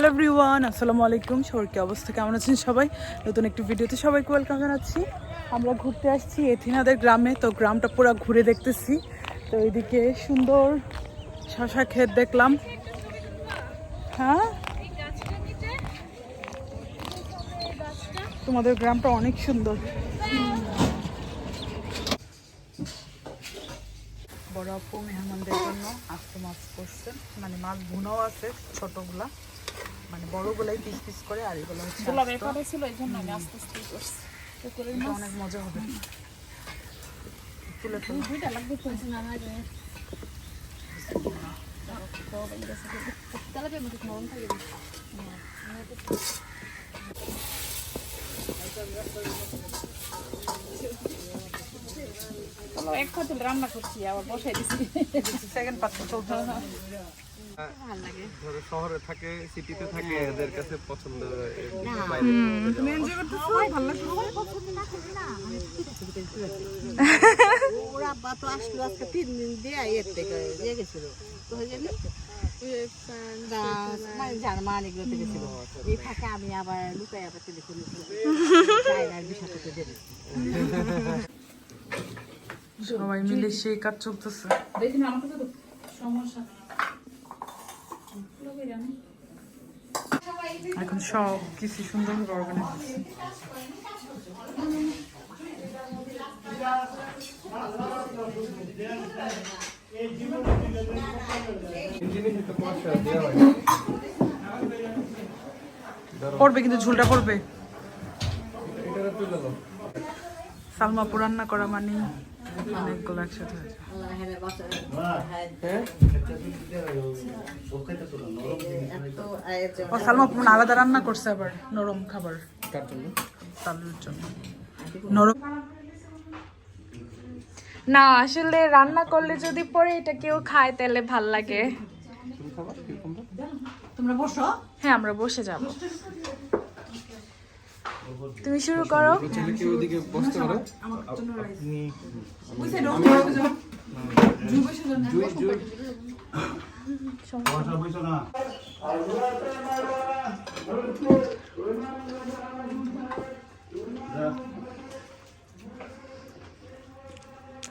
Hello everyone আসসালামু আলাইকুম। সবার কি অবস্থা? কেমন আছেন সবাই? নতুন একটি ভিডিওতে সবাইকে ওয়েলকাম জানাচ্ছি। আমরা ঘুরতে আসছি এথিনাদের গ্রামে, তো গ্রামটা পুরো ঘুরে দেখতেছি। তো এদিকে সুন্দর শশা ক্ষেত দেখলাম। হ্যাঁ? তোমাদের গ্রামটা অনেক সুন্দর। বড় আপু মেহমানদের জন্য আস্ত মাছ করছে। মানে মাছ ভুনাও আছে, ছোটগুলা। মানে বড়গুলাই পিস পিস করে আর এগুলো হচ্ছে গোলাপ। ছিল এই জন্য আমি আস্তে আস্তে করছি। পুকুরের এটা মাছ অনেক মজা হবে। তুলে ফেলো। দুইটা লাগবে তো। না না রে তাহলে আমি নরম থাকে এক রান্না করছি আবার বসাই দিচ্ছি সেকেন্ড পাত্র চলতে ধরো শহরে থাকে সিটিতে থাকে এদের কাছে পছন্দ ওর আব্বা তো আসলো আজকে তিন দিন দিয়ে এর থেকে দিয়ে গেছিল। তো হয়ে গেল মানে গেছিল। এই ফাঁকে আমি আবার লুকাই আবার টেলিফোন চাইনার বিষয় থেকে দেবো। সবাই মিলে সেই কাজ চলতেছে। দেখি না আমার কাছে সমস্যা এখন সব কিছু সুন্দরভাবে অর্গানাইজ হয় পড়বে কিন্তু ঝুলটা পড়বে। এটা তুলে দাও সালমা রান্না করা মানে অনেকগুলো একসাথে ও সালমা পুরান আলাদা রান্না করছে আবার নরম খাবার। কার জন্য? চালুর জন্য। নরম না আসলে রান্না করলে যদি পরে এটা কেউ খায় তাহলে ভালো লাগে। তোমরা বসো। হ্যাঁ আমরা বসে যাব। তুমি শুরু করো।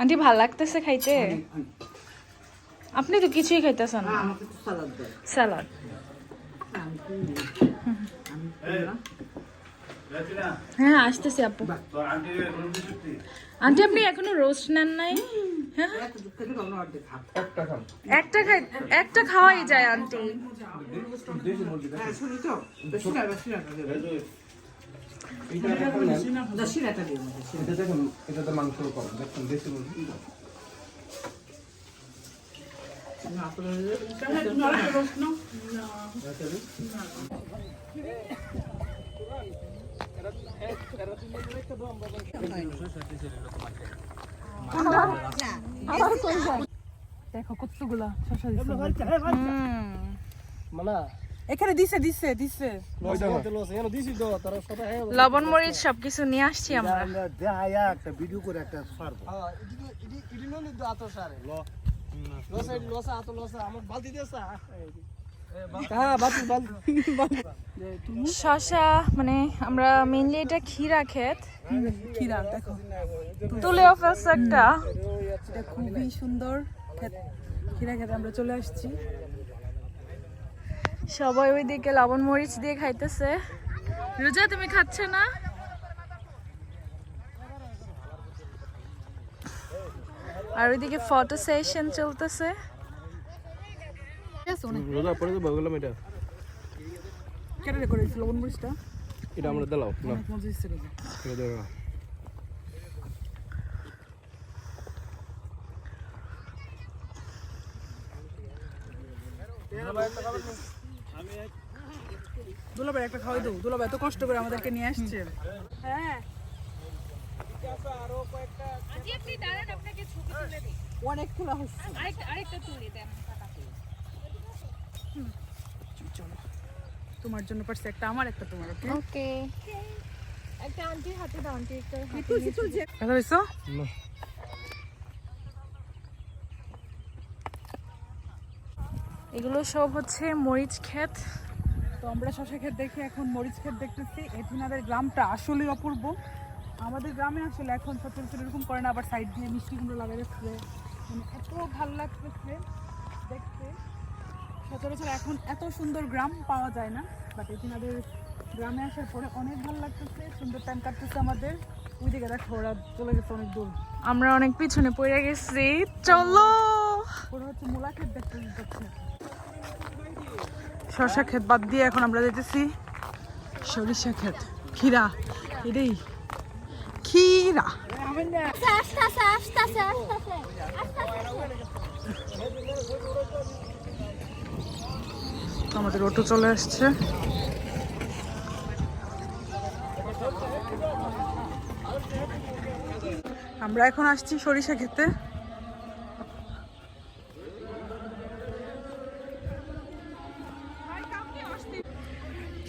আন্টি ভালো লাগতেছে খাইতে? আপনি তো কিছুই খাইতেছেন না। স্যালাড হ্যাঁ আসতেছি আপু। আন্টি আপনি এখনও রোস্ট নেন নাই? হ্যাঁ? একটা একটা খাই একটা খাওয়াই যায় আন্টি। দেশি দেখো কতগুলা শশা দিছে। এখানে দিছে দিছে দিছে। লবণ মরিচ সবকিছু নিয়ে আসছি আমরা। একটা ভিডিও করে একটা ছাড়বো। শশা মানে আমরা মেইনলি এটা খিরা ক্ষেত। খিরা দেখো। তুলেও ফেলছে একটা। এটা খুবই সুন্দর ক্ষেত খিরা খেতে আমরা চলে আসছি। সবাই ওইদিকে লবণ মরিচ দিয়ে খাইতেছে। রোজা তুমি খাচ্ছ না? আর ওইদিকে ফটো সেশন চলতেছে। রোজা পরে তো বললাম এটা। কেটে করেছিল লবণ মরিচটা। এটা আমরা দিলাও না এটা দুলাভাই একটা খাওয়াই দেবো দুলাভাই এত কষ্ট করে আমাদেরকে নিয়ে আসছে। হ্যাঁ। অনেক খোলা হচ্ছে চলো। তোমার জন্য পারছে একটা আমার একটা তোমার ওকে ওকে একটা আন্টির হাতে দাও আন্টি একটা কথা হয়েছো না এগুলো সব হচ্ছে মরিচ ক্ষেত। তো আমরা শশা ক্ষেত দেখে এখন মরিচ ক্ষেত দেখতেছি। এথিনাদের গ্রামটা আসলেই অপূর্ব। আমাদের গ্রামে আসলে এখন সচরাচর এরকম করে না আবার সাইড দিয়ে মিষ্টি কুমড়ো লাগাই মানে এত ভালো লাগতেছে দেখতে। সচরাচর এখন এত সুন্দর গ্রাম পাওয়া যায় না বাট এথিনাদের গ্রামে আসার পরে অনেক ভালো লাগতেছে সুন্দর টাইম কাটতেছে আমাদের। ওই দিকে দেখো ওরা চলে গেছে অনেক দূর। আমরা অনেক পিছনে পড়ে গেছি। চলো! ওরা হচ্ছে মূলা ক্ষেত দেখতে যাচ্ছে। শশা ক্ষেত বাদ দিয়ে এখন আমরা যেতেছি সরিষা ক্ষেত। খিরা এটাই খিরা আস্তে আস্তে আস্তে আস্তে আস্তে আস্তে। আমাদের অটো চলে আসছে। আমরা এখন আসছি সরিষা খেতে।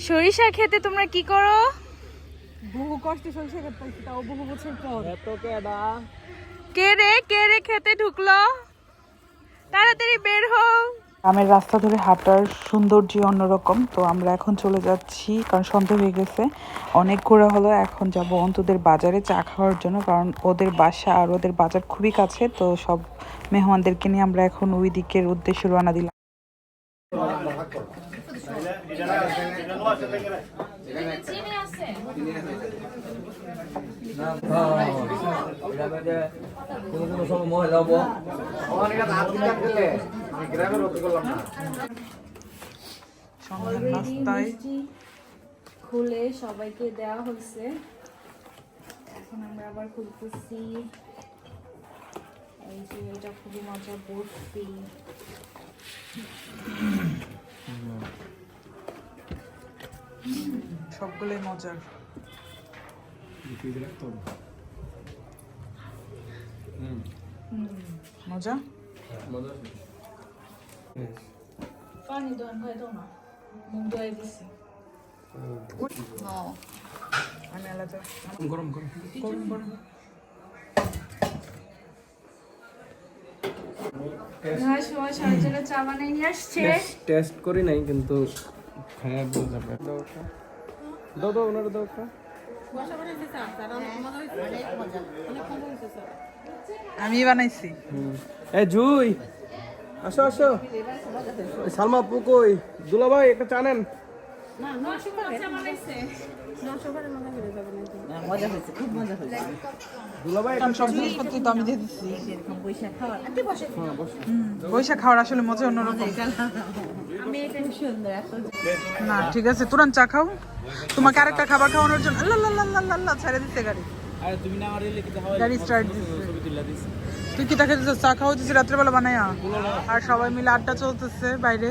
সরিষা খেতে তোমরা কি করো? বহু কষ্টে সরিষা খেতে তাও বহু বছর পর। কে রে কে রে খেতে ঢুকলো? তাড়াতাড়ি বের হও। গ্রামের রাস্তা ধরে হাঁটার সৌন্দর্য অন্যরকম। তো আমরা এখন চলে যাচ্ছি, কারণ সন্ধ্যা হয়ে গেছে। অনেক ঘোরা হলো, এখন যাব অন্তদের বাজারে চা খাওয়ার জন্য, কারণ ওদের বাসা আর ওদের বাজার খুবই কাছে। তো সব মেহমানদেরকে নিয়ে আমরা এখন ওই দিকের উদ্দেশ্যে রওনা দিলাম। নাস্তায় খুলে সবাইকে দেওয়া হয়েছে। এখন আমরা আবার খুলতেছি। এই যে এটা খুবই মজা বরফি। সবগুলোই মজার। মজা। পানি দোয়ান খাই দাও না মুখ ধোয়াই দিছি আমি আলাদা গরম গরম গরম গরম নয় সময় সবার জন্য চা বানাই নিয়ে আসছে টেস্ট করি নাই কিন্তু খায়া বোঝা যাবে দাও একটা। দাও দাও ওনারা দাও একটা। আমি বানাইছি হুম। এ জুই আসো আসো। সালমা পুকই দুলা ভাই একটা চা নেন। বৈশাখ খাওয়ার। আসলে মজা অন্যরকম। আমি এটা খুব সুন্দর এত না ঠিক আছে তুরান চা খাও। তোমাকে আরেকটা খাবার খাওয়ানোর জন্য আল্লাহ আল্লাহ আল্লাহ আল্লাহ আল্লাহ ছেড়ে দিচ্ছে গাড়ি। গাড়ি স্টার্ট দিচ্ছে। তুই কি তাকে চা খাওয়া হচ্ছে রাত্রেবেলা বানায়া আর সবাই মিলে আড্ডা চলতেছে বাইরে।